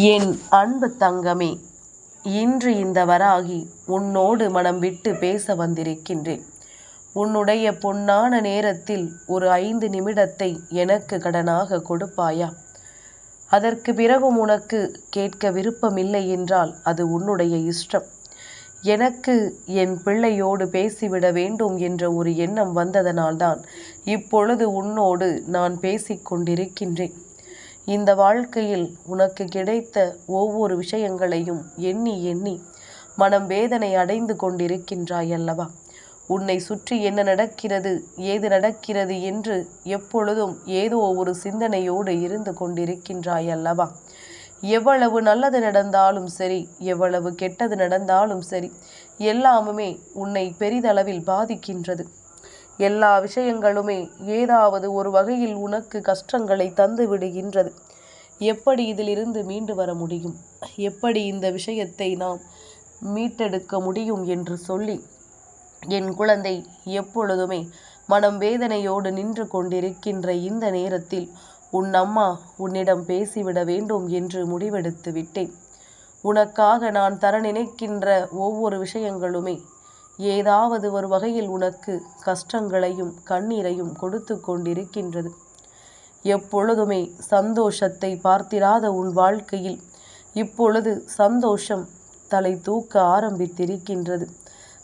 என் அன்பு தங்கமே இன்று இந்த வராகி உன்னோடு மனம் விட்டு பேச வந்திருக்கின்றேன். உன்னுடைய பொன்னான நேரத்தில் ஒரு ஐந்து நிமிடத்தை எனக்கு கடனாக கொடுப்பாயா? அதற்கு பிறகும் உனக்கு கேட்க விருப்பமில்லை என்றால் அது உன்னுடைய இஷ்டம். எனக்கு என் பிள்ளையோடு பேசிவிட வேண்டும் என்ற ஒரு எண்ணம் வந்ததனால்தான் இப்பொழுது உன்னோடு நான் பேசிக் கொண்டிருக்கின்றேன் இந்த வாழ்க்கையில் உனக்கு கிடைத்த ஒவ்வொரு விஷயங்களையும் எண்ணி எண்ணி மனம் வேதனை அடைந்து கொண்டிருக்கின்றாய் அல்லவா? உன்னை சுற்றி என்ன நடக்கிறது ஏது நடக்கிறது என்று எப்பொழுதும் ஏதோ ஒரு சிந்தனையோடு இருந்து கொண்டிருக்கின்றாய் அல்லவா? எவ்வளவு நல்லது நடந்தாலும் சரி எவ்வளவு கெட்டது நடந்தாலும் சரி எல்லாமுமே உன்னை பெரிதளவில் பாதிக்கின்றது. எல்லா விஷயங்களுமே ஏதாவது ஒரு வகையில் உனக்கு கஷ்டங்களை தந்து விடுகின்றது. எப்படி இதிலிருந்து மீண்டு வர முடியும்? எப்படி இந்த விஷயத்தை நாம் மீட்டெடுக்க முடியும் என்று சொல்லி என் குழந்தை எப்பொழுதுமே மனம் வேதனையோடு நின்று கொண்டிருக்கின்ற இந்த நேரத்தில் உன் அம்மா உன்னிடம் பேசிவிட வேண்டும் என்று முடிவெடுத்து விட்டேன். உனக்காக நான் தர நினைக்கின்ற ஒவ்வொரு விஷயங்களுமே ஏதாவது ஒரு வகையில் உனக்கு கஷ்டங்களையும் கண்ணீரையும் கொடுத்து கொண்டிருக்கின்றது. எப்பொழுதுமே சந்தோஷத்தை பார்த்திராத உன் வாழ்க்கையில் இப்பொழுது சந்தோஷம் தலை தூக்க ஆரம்பித்திருக்கின்றது.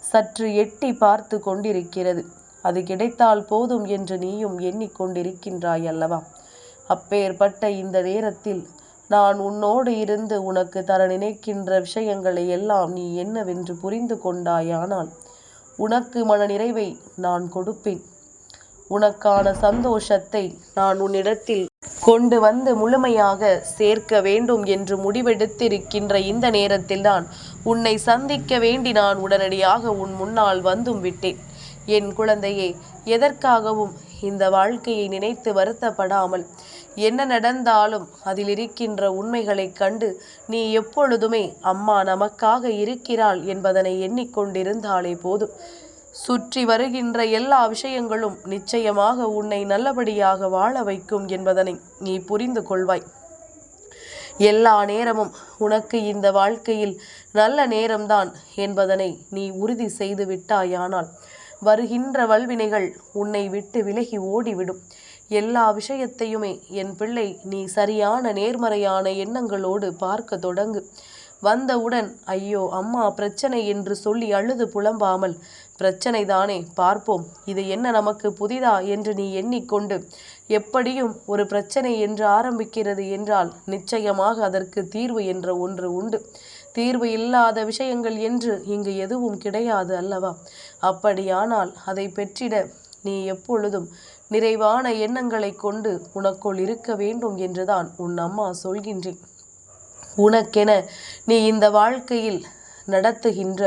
சற்று எட்டி பார்த்து கொண்டிருக்கிறது. அது கிடைத்தால் போதும் என்று நீயும் எண்ணிக்கொண்டிருக்கின்றாய் அல்லவா அப்பேற்பட்ட இந்த நேரத்தில் நான் உன்னோடு இருந்து உனக்கு தர நினைக்கின்ற விஷயங்களை எல்லாம் நீ என்னவென்று புரிந்து கொண்டாயானால் உனக்கு மன நிறைவை நான் கொடுப்பேன். உனக்கான சந்தோஷத்தை நான் உன்னிடத்தில் கொண்டு வந்து முழுமையாக சேர்க்க வேண்டும் என்று முடிவெடுத்திருக்கின்ற இந்த நேரத்தில்தான் உன்னை சந்திக்க வேண்டி நான் உடனடியாக உன் முன்னால் வந்தும் விட்டேன். என் குழந்தையே எதற்காகவும் இந்த வாழ்க்கையை நினைத்து வருத்தப்படாமல் என்ன நடந்தாலும் அதில் இருக்கின்ற உண்மைகளைக் கண்டு நீ எப்பொழுதுமே அம்மா நமக்காக இருக்கிறாள் என்பதனை எண்ணிக்கொண்டிருந்தாலே போதும். சுற்றி வருகின்ற எல்லா விஷயங்களும் நிச்சயமாக உன்னை நல்லபடியாக வாழ வைக்கும் என்பதனை நீ புரிந்து கொள்வாய். எல்லா நேரமும் உனக்கு இந்த வாழ்க்கையில் நல்ல நேரம்தான் என்பதனை நீ உறுதி செய்து விட்டாயானால் வருகின்ற வல்வினைகள் உன்னை விட்டு விலகி ஓடிவிடும். எல்லா விஷயத்தையுமே என் பிள்ளை நீ சரியான நேர்மறையான எண்ணங்களோடு பார்க்க தொடங்கு. வந்தவுடன் ஐயோ அம்மா பிரச்சனை என்று சொல்லி அழுது புலம்பாமல் பிரச்சனை தானே பார்ப்போம். இது என்ன நமக்கு புதிதா? என்று நீ எண்ணிக்கொண்டு எப்படியும் ஒரு பிரச்சனை என்று ஆரம்பிக்கிறது என்றால் நிச்சயமாக அதற்கு தீர்வு என்ற ஒன்று உண்டு. தீர்வு இல்லாத விஷயங்கள் என்று இங்கு எதுவும் கிடையாது அல்லவா? அப்படியானால் அதை பெற்றிட நீ எப்பொழுதும் நிறைவான எண்ணங்களை கொண்டு உனக்குள் இருக்க வேண்டும் என்றுதான் உன் அம்மா சொல்கின்றேன். உனக்கென நீ இந்த வாழ்க்கையில் நடத்துகின்ற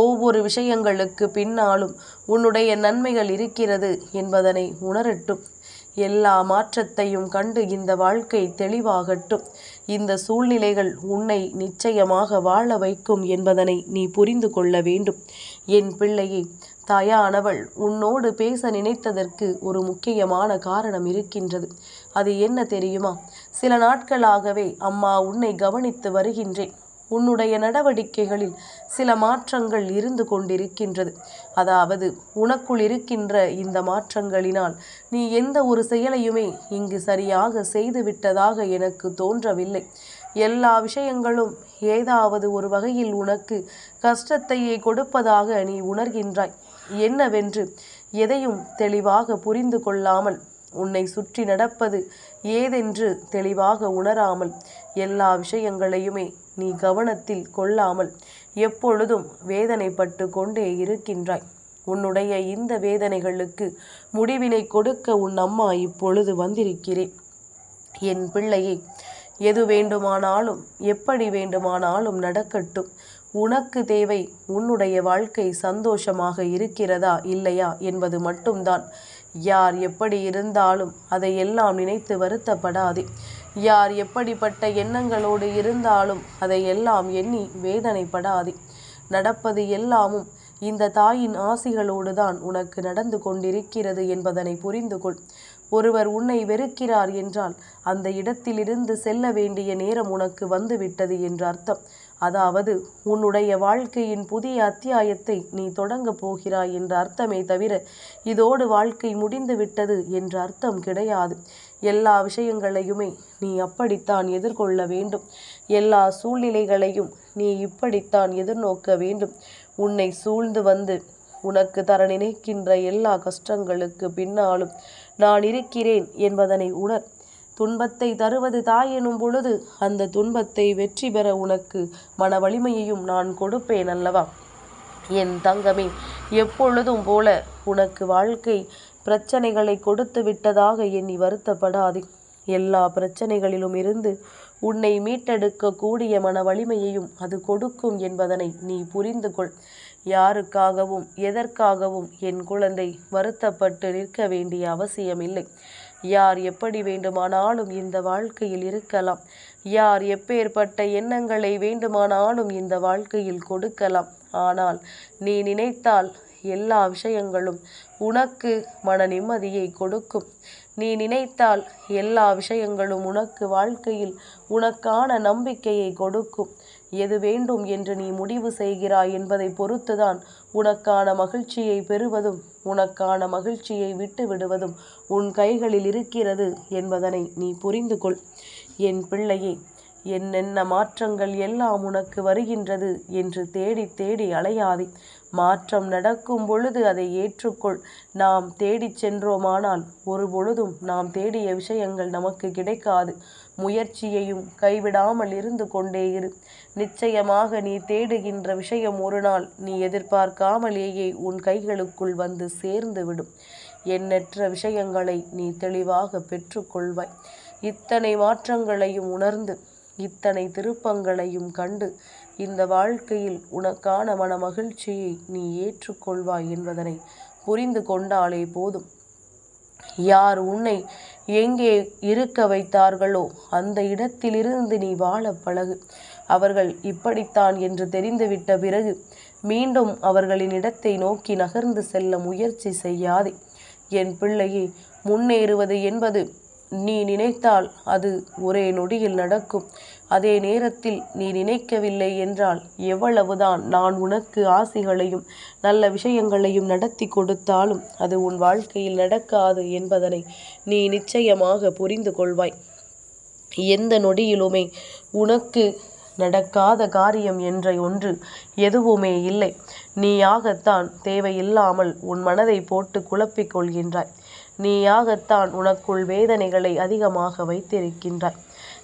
ஒவ்வொரு விஷயங்களுக்கு பின்னாலும் உன்னுடைய நன்மைகள் இருக்கிறது என்பதனை உணரட்டும். எல்லா மாற்றத்தையும் கண்டு இந்த வாழ்க்கை தெளிவாகட்டும். இந்த சூழ்நிலைகள் உன்னை நிச்சயமாக வாழ வைக்கும் என்பதனை நீ புரிந்து கொள்ள வேண்டும். என் பிள்ளையே தாயானவள் உன்னோடு பேச நினைத்ததற்கு ஒரு முக்கியமான காரணம் இருக்கின்றது. அது என்ன தெரியுமா? சில நாட்களாகவே அம்மா உன்னை கவனித்து வருகின்றேன். உன்னுடைய நடவடிக்கைகளில் சில மாற்றங்கள் இருந்து கொண்டிருக்கின்றது. அதாவது உனக்குள் இருக்கின்ற இந்த மாற்றங்களினால் நீ எந்த ஒரு செயலையுமே இங்கு சரியாக செய்துவிட்டதாக எனக்கு தோன்றவில்லை. எல்லா விஷயங்களும் ஏதாவது ஒரு வகையில் உனக்கு கஷ்டத்தையே கொடுப்பதாக நீ உணர்கின்றாய். என்னவென்று எதையும் தெளிவாக புரிந்து கொள்ளாமல் உன்னை சுற்றி நடப்பது ஏதென்று தெளிவாக உணராமல் எல்லா விஷயங்களையுமே நீ கவனத்தில் கொள்ளாமல் எப்பொழுதும் வேதனைப்பட்டு கொண்டே இருக்கின்றாய். உன்னுடைய இந்த வேதனைகளுக்கு முடிவினை கொடுக்க உன் அம்மா இப்பொழுது வந்திருக்கிறேன். என் பிள்ளையை எது வேண்டுமானாலும் எப்படி வேண்டுமானாலும் நடக்கட்டும். உனக்கு தேவை உன்னுடைய வாழ்க்கை சந்தோஷமாக இருக்கிறதா இல்லையா என்பது மட்டும்தான். யார் எப்படி இருந்தாலும் அதை எல்லாம் நினைத்து வருத்தப்படாதே. யார் எப்படிப்பட்ட எண்ணங்களோடு இருந்தாலும் அதை எல்லாம் எண்ணி வேதனைப்படாதே. நடப்பது எல்லாமும் இந்த தாயின் ஆசிகளோடு தான் உனக்கு நடந்து கொண்டிருக்கிறது என்பதனை புரிந்து கொள். ஒருவர் உன்னை வெறுக்கிறார் என்றால் அந்த இடத்திலிருந்து செல்ல வேண்டிய நேரம் உனக்கு வந்துவிட்டது என்று அர்த்தம். அதாவது உன்னுடைய வாழ்க்கையின் புதிய அத்தியாயத்தை நீ தொடங்கப் போகிறாய் என்ற அர்த்தமே தவிர இதோடு வாழ்க்கை முடிந்து விட்டது என்ற அர்த்தம் கிடையாது. எல்லா விஷயங்களையுமே நீ அப்படித்தான் எதிர்கொள்ள வேண்டும். எல்லா சூழ்நிலைகளையும் நீ இப்படித்தான் எதிர்நோக்க வேண்டும். உன்னை சூழ்ந்து வந்து உனக்கு தர நினைக்கின்ற எல்லா கஷ்டங்களுக்கு பின்னாலும் நான் இருக்கிறேன் என்பதனை உணர். துன்பத்தை தருவது தாய் எனும் பொழுது அந்த துன்பத்தை வெற்றி பெற உனக்கு மன வலிமையையும் நான் கொடுப்பேன் அல்லவா? என் தங்கமே எப்பொழுதும் போல உனக்கு வாழ்க்கை பிரச்சனைகளை கொடுத்து விட்டதாக எண்ணி வருத்தப்படாதே. எல்லா பிரச்சனைகளிலும் இருந்து உன்னை மீட்டெடுக்கக்கூடிய மன வலிமையையும் அது கொடுக்கும் என்பதனை நீ புரிந்து கொள். யாருக்காகவும் எதற்காகவும் என் குழந்தை வருத்தப்பட்டு நிற்க வேண்டிய அவசியமில்லை. யார் எப்படி வேண்டுமானாலும் இந்த வாழ்க்கையில் இருக்கலாம். யார் எப்பேற்பட்ட எண்ணங்களை வேண்டுமானாலும் இந்த வாழ்க்கையில் கொடுக்கலாம். ஆனால் நீ நினைத்தால் எல்லா விஷயங்களும் உனக்கு மன நிம்மதியை கொடுக்கும். நீ நினைத்தால் எல்லா விஷயங்களும் உனக்கு வாழ்க்கையில் உனக்கான நம்பிக்கையை கொடுக்கும். எது வேண்டும் என்று நீ முடிவு செய்கிறாய் என்பதை பொறுத்துதான் உனக்கான மகிழ்ச்சியை பெறுவதும் உனக்கான மகிழ்ச்சியை விட்டு விடுவதும் உன் கைகளில் இருக்கிறது என்பதனை நீ புரிந்து கொள். என் பிள்ளையே என்னென்ன மாற்றங்கள் எல்லாம் உனக்கு வருகின்றது என்று தேடி தேடி அலையாதே. மாற்றம் நடக்கும் பொழுது அதை ஏற்றுக்கொள். நாம் தேடிச் சென்றோமானால் ஒரு பொழுதும் நாம் தேடிய விஷயங்கள் நமக்கு கிடைக்காது. முயற்சியையும் கைவிடாமல் இருந்து கொண்டே இரு. நிச்சயமாக நீ தேடுகின்ற விஷயம் ஒரு நாள் நீ எதிர்பார்க்காமலேயே உன் கைகளுக்குள் வந்து சேர்ந்துவிடும் எண்ணற்ற விஷயங்களை நீ தெளிவாக பெற்றுக்கொள்வாய். இத்தனை மாற்றங்களையும் உணர்ந்து இத்தனை திருப்பங்களையும் கண்டு இந்த வாழ்க்கையில் உனக்கான மன மகிழ்ச்சியை நீ ஏற்றுக்கொள்வாய் என்பதனை புரிந்து கொண்டாலே போதும். யார் உன்னை எங்கே இருக்க வைத்தார்களோ அந்த இடத்திலிருந்து நீ வாழ பழகு. அவர்கள் இப்படித்தான் என்று தெரிந்துவிட்ட பிறகு மீண்டும் அவர்களின் இடத்தை நோக்கி நகர்ந்து செல்ல முயற்சி செய்யாதே. என் பிள்ளையே முன்னேறுவது என்பது நீ நினைத்தால் அது ஒரே நொடியில் நடக்கும். அதே நேரத்தில் நீ நினைக்கவில்லை என்றால் எவ்வளவுதான் நான் உனக்கு ஆசைகளையும் நல்ல விஷயங்களையும் நடத்தி கொடுத்தாலும் அது உன் வாழ்க்கையில் நடக்காது என்பதனை நீ நிச்சயமாக புரிந்து கொள்வாய். எந்த நொடியிலுமே உனக்கு நடக்காத காரியம் என்ற ஒன்று எதுவுமே இல்லை. நீயாகத்தான் தேவையில்லாமல் உன் மனதை போட்டு குழப்பிக் கொள்கின்றாய். நீயாகத்தான் உனக்குள் வேதனைகளை அதிகமாக வைத்திருக்கின்றாய்.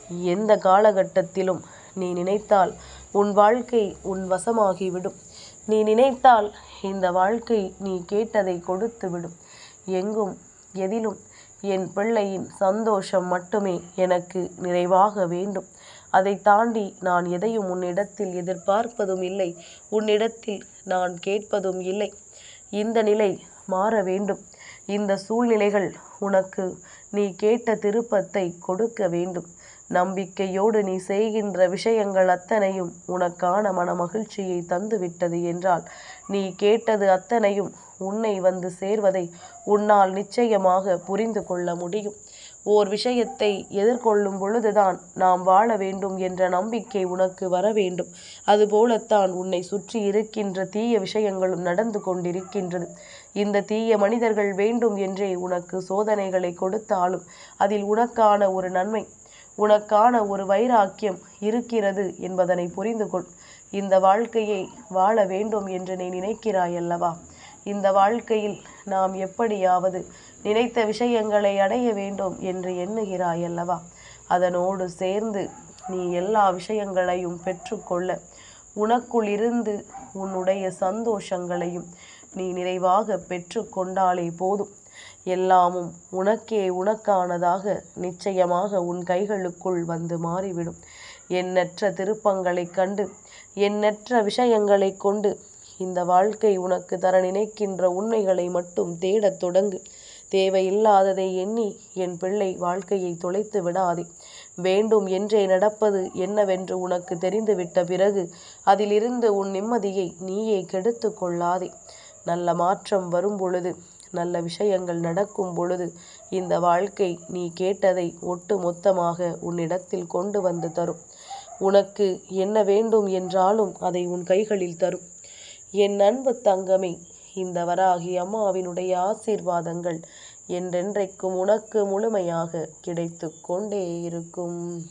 எந்த காலகட்டத்திலும் நீ நினைத்தால் உன் வாழ்க்கை உன் வசமாகிவிடும். நீ நினைத்தால் இந்த வாழ்க்கை நீ கேட்டதை கொடுத்து விடும் எங்கும் எதிலும் என் பிள்ளையின் சந்தோஷம் மட்டுமே எனக்கு நிறைவாக வேண்டும். அதை தாண்டி நான் எதையும் உன்னிடத்தில் எதிர்பார்ப்பதும் இல்லை. உன்னிடத்தில் நான் கேட்பதும் இல்லை. இந்த நிலை மாற வேண்டும். இந்த சூழ்நிலைகள் உனக்கு நீ கேட்ட திருப்பத்தை கொடுக்க வேண்டும். நம்பிக்கையோடு நீ செய்கின்ற விஷயங்கள் அத்தனையும் உனக்கான மன மகிழ்ச்சியை தந்துவிட்டது என்றால் நீ கேட்டது அத்தனையும் உன்னை வந்து சேர்வதை உன்னால் நிச்சயமாக புரிந்து கொள்ள முடியும். ஓர் விஷயத்தை எதிர்கொள்ளும் பொழுதுதான் நாம் வாழ வேண்டும் என்ற நம்பிக்கை உனக்கு வர வேண்டும். அதுபோலத்தான் உன்னை சுற்றி இருக்கின்ற தீய விஷயங்களும் நடந்து கொண்டிருக்கின்றது. இந்த தீய மனிதர்கள் வேண்டும் என்றே உனக்கு சோதனைகளை கொடுத்தாலும் அதில் உனக்கான ஒரு நன்மை உனக்கான ஒரு வைராக்கியம் இருக்கிறது என்பதனை புரிந்து கொள் இந்த வாழ்க்கையை வாழ வேண்டும் என்று நீ நினைக்கிறாய் அல்லவா இந்த வாழ்க்கையில் நாம் எப்படியாவது நினைத்த விஷயங்களை அடைய வேண்டும் என்று எண்ணுகிறாய் அல்லவா அதனோடு சேர்ந்து நீ எல்லா விஷயங்களையும் பெற்றுக்கொள்ள உனக்குள் இருந்து உன்னுடைய சந்தோஷங்களையும் நீ நிறைவாக பெற்று கொண்டாலே போதும். எல்லாமும் உனக்கே உனக்கானதாக நிச்சயமாக உன் கைகளுக்குள் வந்து மாறிவிடும். எண்ணற்ற திருப்பங்களைக் கண்டு எண்ணற்ற விஷயங்களைக் கொண்டு இந்த வாழ்க்கை உனக்கு தர நினைக்கின்ற உண்மைகளை மட்டும் தேடத் தொடங்கு. தேவையில்லாததை எண்ணி என் பிள்ளை வாழ்க்கையை தொலைத்து விடாதே. வேண்டும் என்றே நடப்பது என்னவென்று உனக்கு தெரிந்துவிட்ட பிறகு அதிலிருந்து உன் நிம்மதியை நீயே கெடுத்து கொள்ளாதே. நல்ல மாற்றம் வரும் பொழுது நல்ல விஷயங்கள் நடக்கும் பொழுது இந்த வாழ்க்கை நீ கேட்டதை ஒட்டு மொத்தமாக உன்னிடத்தில் கொண்டு வந்து தரும். உனக்கு என்ன வேண்டும் என்றாலும் அதை உன் கைகளில் தரும். என் அன்பு தங்கமே இந்த வராகி அம்மாவினுடைய ஆசீர்வாதங்கள் என்றென்றைக்கும் உனக்கு முழுமையாக கிடைத்து கொண்டே இருக்கும்.